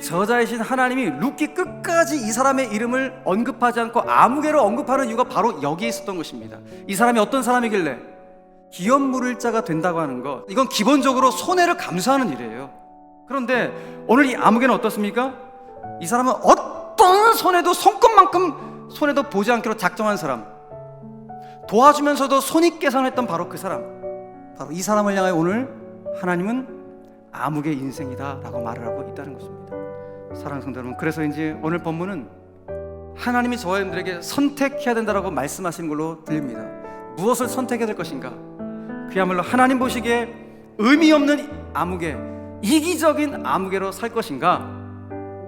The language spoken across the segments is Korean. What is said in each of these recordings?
저자이신 하나님이 룻기 끝까지 이 사람의 이름을 언급하지 않고 아무개로 언급하는 이유가 바로 여기에 있었던 것입니다. 이 사람이 어떤 사람이길래 기업 물을 자가 된다고 하는 것 이건 기본적으로 손해를 감수하는 일이에요. 그런데 오늘 이 아무개는 어떻습니까? 이 사람은 어떤 손해도 손끝만큼 손해도 보지 않기로 작정한 사람 도와주면서도 손익 계산했던 바로 그 사람 바로 이 사람을 향해 오늘 하나님은 아무개 인생이다라고 말을 하고 있다는 것입니다. 사랑하는 성도 여러분, 그래서인지 오늘 본문은 하나님이 저와 여러분들에게 선택해야 된다라고 말씀하시는 걸로 들립니다. 무엇을 선택해야 될 것인가? 그야말로 하나님 보시기에 의미 없는 아무개, 이기적인 아무개로 살 것인가?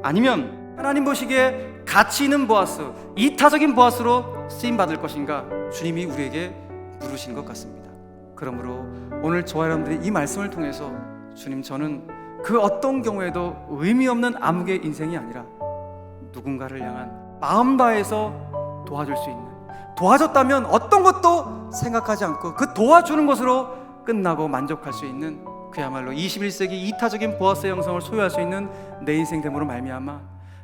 아니면 하나님 보시기에 가치 있는 보아스, 이타적인 보아스로 쓰임 받을 것인가? 주님이 우리에게 물으신 것 같습니다. 그러므로 오늘 저와 여러분들이 이 말씀을 통해서 주님 저는 그 어떤 경우에도 의미 없는 암흑의 인생이 아니라 누군가를 향한 마음 다해서 도와줄 수 있는 도와줬다면 어떤 것도 생각하지 않고 그 도와주는 것으로 끝나고 만족할 수 있는 그야말로 21세기 이타적인 보아스의 영성을 소유할 수 있는 내 인생 됨으로 말미암아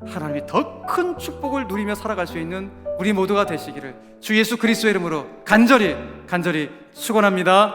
하나님이 더 큰 축복을 누리며 살아갈 수 있는 우리 모두가 되시기를 주 예수 그리스도의 이름으로 간절히 간절히 축원합니다.